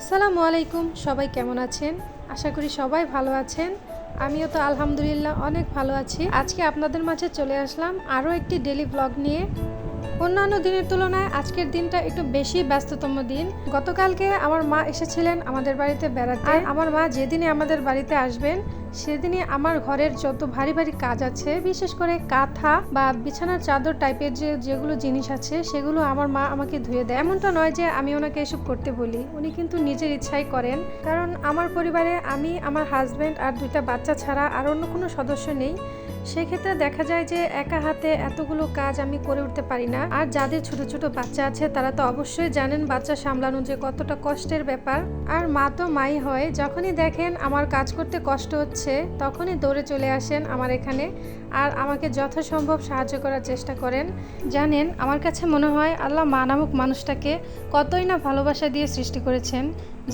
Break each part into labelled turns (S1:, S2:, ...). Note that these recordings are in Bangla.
S1: আসসালামু আলাইকুম, সবাই কেমন আছেন? আশা করি সবাই ভালো আছেন। আমিও তো আলহামদুলিল্লাহ অনেক ভালো আছি। আজকে আপনাদের মাঝে চলে আসলাম আরও একটি ডেলি ব্লগ নিয়ে। অন্যান্য দিনের তুলনায় আজকের দিনটা একটু বেশি ব্যস্ততম দিন। গতকালকে আমার মা এসেছিলেন আমাদের বাড়িতে বেড়াতে। আর আমার মা যেদিনে আমাদের বাড়িতে আসবেন সেদিনই আমার ঘরের যত ভারী ভারী কাজ আছে, বিশেষ করে কাঁথা বা বিছানার চাদর টাইপের যে যেগুলো জিনিস আছে, সেগুলো আমার মা আমাকে ধুয়ে দেয়। এমনটা নয় যে আমি ওনাকে এসব করতে বলি। উনি কিন্তু নিজের ইচ্ছাই করেন। কারণ আমার পরিবারে আমি, আমার হাজব্যান্ড আর দুইটা বাচ্চা ছাড়া আর অন্য কোনো সদস্য নেই। সেক্ষেত্রে দেখা যায় যে একা হাতে এতগুলো কাজ আমি করে উঠতে পারি না। আর যাদের ছোট ছোট বাচ্চা আছে, তারা তো অবশ্যই জানেন বাচ্চা সামলানো যে কতটা কষ্টের ব্যাপার। আর মা তো মাই হয়। যখনই দেখেন আমার কাজ করতে কষ্ট হচ্ছে তখনই দৌড়ে চলে আসেন আমার এখানে। আর আমাকে যথাসম্ভব সাহায্য করার চেষ্টা করেন। জানেন, আমার কাছে মনে হয় আল্লাহ মা নামক মানুষটাকে কতই না ভালোবাসা দিয়ে সৃষ্টি করেছেন,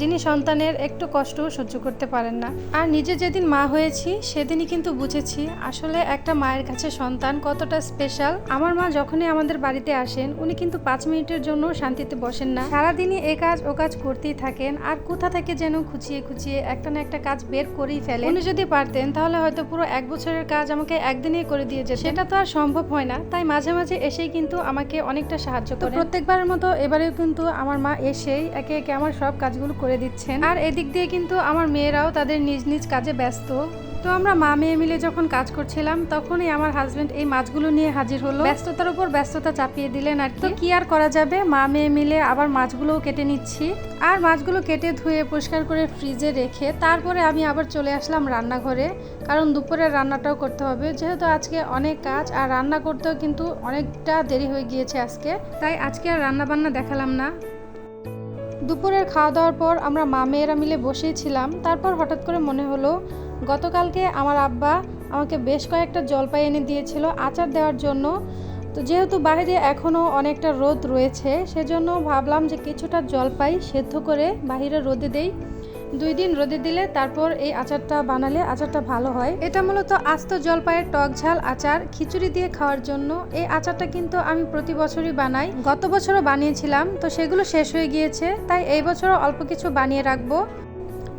S1: যিনি সন্তানের একটু কষ্টও সহ্য করতে পারেন না। আর নিজে যেদিন মা হয়েছি, সেদিনই কিন্তু বুঝেছি আসলে একটা মায়ের কাছে সন্তান কতটা স্পেশাল আমার মা যখনই আমাদের বাড়িতে আসেন, উনি কিন্তু পাঁচ মিনিটের জন্য শান্তিতে বসেন না। সারাদিনই এ কাজ, ও কাজ করতেই থাকেন, আর কোথা থেকে যেন খুঁচিয়ে খুঁচিয়ে একটা না একটা কাজ বের করেই ফেলেন। উনি যদি পারতেন, তাহলে হয়তো পুরো এক বছরের কাজ আমাকে একদিনেই করে দিয়ে যেত সেটা তো আর সম্ভব হয় না। তাই মাঝে মাঝে এসেই কিন্তু আমাকে অনেকটা সাহায্য করে। প্রত্যেকবারের মতো এবারেও কিন্তু আমার মা এসেই একে একে আমার সব কাজগুলো করে দিচ্ছেন। আর এদিক দিয়ে কিন্তু আমার মেয়েরাও তাদের নিজ নিজ কাজে ব্যস্ত। তো আমরা মা মেয়ে মিলে যখন কাজ করছিলাম তখনই আমার হাজবেন্ড এই মাছগুলো নিয়ে হাজির হলো। ব্যস্ততার উপর ব্যস্ততা চাপিয়ে দিলেন আর তো কি আর করা যাবে? মা মেয়ে মিলে আবার মাছগুলোও কেটে নিচ্ছি। আর মাছগুলো কেটে ধুয়ে পরিষ্কার করে ফ্রিজে রেখে তারপরে আমি আবার চলে আসলাম রান্নাঘরে। কারণ দুপুরের রান্নাটাও করতে হবে। যেহেতু আজকে অনেক কাজ আর রান্না করতেও কিন্তু অনেকটা দেরি হয়ে গিয়েছে আজকে। তাই আজকে আর রান্না বান্না দেখালাম না। দুপুরের খাওয়া দাওয়ার পর আমরা মা মেয়েরা মিলে বসেই ছিলাম। তারপর হঠাৎ করে মনে হলো গতকালকে আমার আব্বা আমাকে বেশ কয়েকটা জলপাই এনে দিয়েছিল আচার দেওয়ার জন্য। তো যেহেতু বাইরে এখনও অনেকটা রোদ রয়েছে, সেজন্য ভাবলাম যে কিছুটা জলপাই সেদ্ধ করে বাইরে রোদে দেই। দুই দিন রোদে দিলে তারপর এই আচারটা বানালে আচারটা ভালো হয়। এটা মূলত আস্ত জলপাইয়ের টক ঝাল আচার খিচুড়ি দিয়ে খাওয়ার জন্য। এই আচারটা কিন্তু আমি প্রতি বছরই বানাই। গত বছরও বানিয়েছিলাম, তো সেগুলো শেষ হয়ে গিয়েছে, তাই এই বছরও অল্প কিছু বানিয়ে রাখব।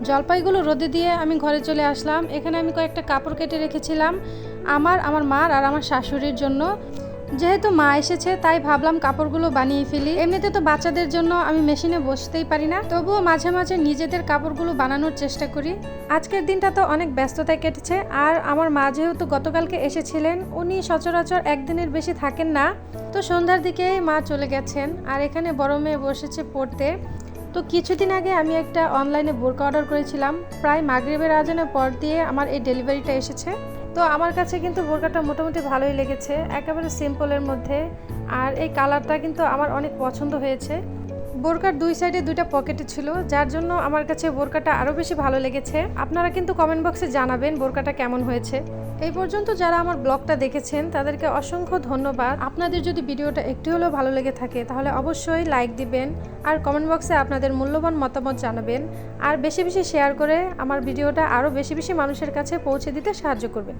S1: জলপাইগুলো রোদে দিয়ে আমি ঘরে চলে আসলাম। এখানে আমি কয়েকটা কাপড় কেটে রেখেছিলাম আমার আমার মার আর আমার শাশুড়ির জন্য। যেহেতু মা এসেছে, তাই ভাবলাম কাপড়গুলো বানিয়ে ফেলি। এমনিতে তো বাচ্চাদের জন্য আমি মেশিনে বসতেই পারি না। তবুও মাঝে মাঝে নিজেদের কাপড়গুলো বানানোর চেষ্টা করি। আজকের দিনটা তো অনেক ব্যস্ততায় কেটেছে। আর আমার মা যেহেতু গতকালকে এসেছিলেন, উনি সচরাচর একদিনের বেশি থাকেন না। তো সন্ধ্যার দিকে মা চলে গেছেন। আর এখানে বড় মেয়ে বসেছে পড়তে। তো কিছুদিন আগে আমি একটা অনলাইনে বোরকা অর্ডার করেছিলাম। প্রায় মাগরিবের আজানের পর দিয়ে আমার এই ডেলিভারিটা এসেছে। তো আমার কাছে কিন্তু বোরকাটা মোটামুটি ভালোই লেগেছে, একেবারে সিম্পলের মধ্যে। আর এই কালারটা কিন্তু আমার অনেক পছন্দ হয়েছে। বোরকার দুই সাইডে দুইটা পকেটে ছিল, যার জন্য আমার কাছে বোরকাটা আরও বেশি ভালো লেগেছে। আপনারা কিন্তু কমেন্ট বক্সে জানাবেন বোরকাটা কেমন হয়েছে। এই পর্যন্ত যারা আমার ব্লগটা দেখেছেন, তাদেরকে অসংখ্য ধন্যবাদ। আপনাদের যদি ভিডিওটা একটু হলেও ভালো লেগে থাকে, তাহলে অবশ্যই লাইক দিবেন আর কমেন্ট বক্সে আপনাদের মূল্যবান মতামত জানাবেন। আর বেশি বেশি শেয়ার করে আমার ভিডিওটা আরও বেশি বেশি মানুষের কাছে পৌঁছে দিতে সাহায্য করবেন।